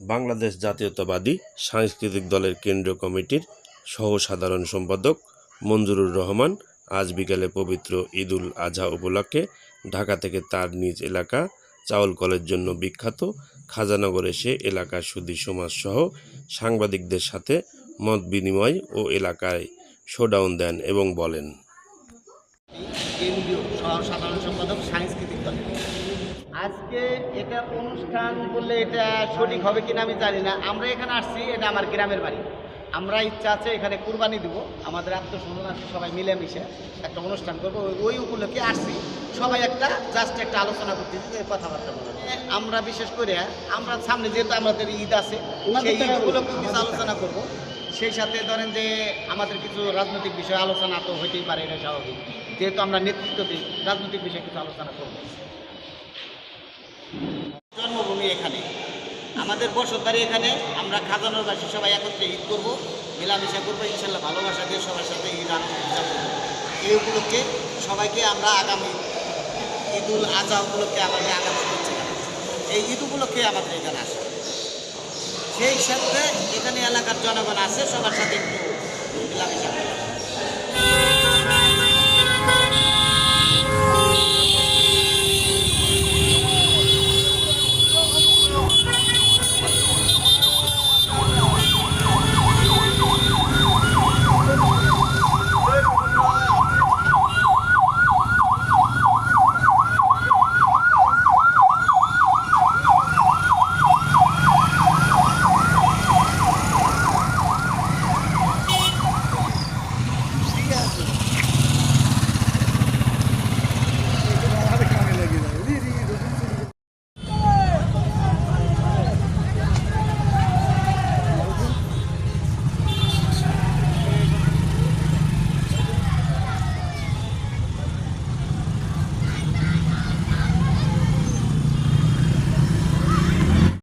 বাংলাদেশ জাতীয়তাবাদী সাংস্কৃতিক দলের কেন্দ্রীয় কমিটির সহ সাধারণ সম্পাদক মঞ্জুরুর রহমান আজ বিকালে পবিত্র ঈদুল আজহা উপলক্ষে ঢাকা থেকে তার নিজ এলাকা চাউল কলের জন্য বিখ্যাত খাজানগর এসে এলাকার সুদী সমাজসহ সাংবাদিকদের সাথে মত বিনিময় ও এলাকায় শোডাউন দেন এবং বলেন। কেন্দ্রীয় সাধারণ সম্পাদক সাংস্কৃতিক দল। আজকে এটা অনুষ্ঠান বললে এটা সঠিক হবে কিনা আমি জানি না। আমরা এখানে আসছি এটা আমার গ্রামের বাড়ি। আমরা ইচ্ছা আছে এখানে কুরবানি দিব। আমাদের আত্মসম্মান আছে সবাই মিলেমিশে একটা অনুষ্ঠান করব। ওই- উপলক্ষে আসছি। সবাই একটা জাস্ট একটা আলোচনা করতেছি কথাবার্তা বলব আমরা বিশেষ করে আমরা সামনে যেহেতু আমাদের ঈদ আছে সেই ঈদ উপলক্ষে কিছু আলোচনা করব। সেই সাথে ধরেন যে আমাদের কিছু রাজনৈতিক বিষয়ে আলোচনা তো হইতেই পারে এটা স্বাভাবিক। যেহেতু আমরা নেতৃত্ব দিই, রাজনৈতিক বিষয়ে কিছু আলোচনা করব। জন্মভূমি এখানে। আমাদের বসতবাড়ি এখানে, আমরা খাজানোরবাসী সবাই একত্রে ঈদ করব। মেলামেশা করব, ইনশাল্লাহ ভালোবাসা দিয়ে সবার সাথে ঈদ আনন্দ এই উপলক্ষে সবাইকে আমরা আগামী ঈদুল আজহা উপলক্ষে আমাদের আগামী এই ঈদ উপলক্ষে আমাদের এখানে আসে। সেই সাথে এখানে এলাকার জনগণ আছে, সবার সাথে একটু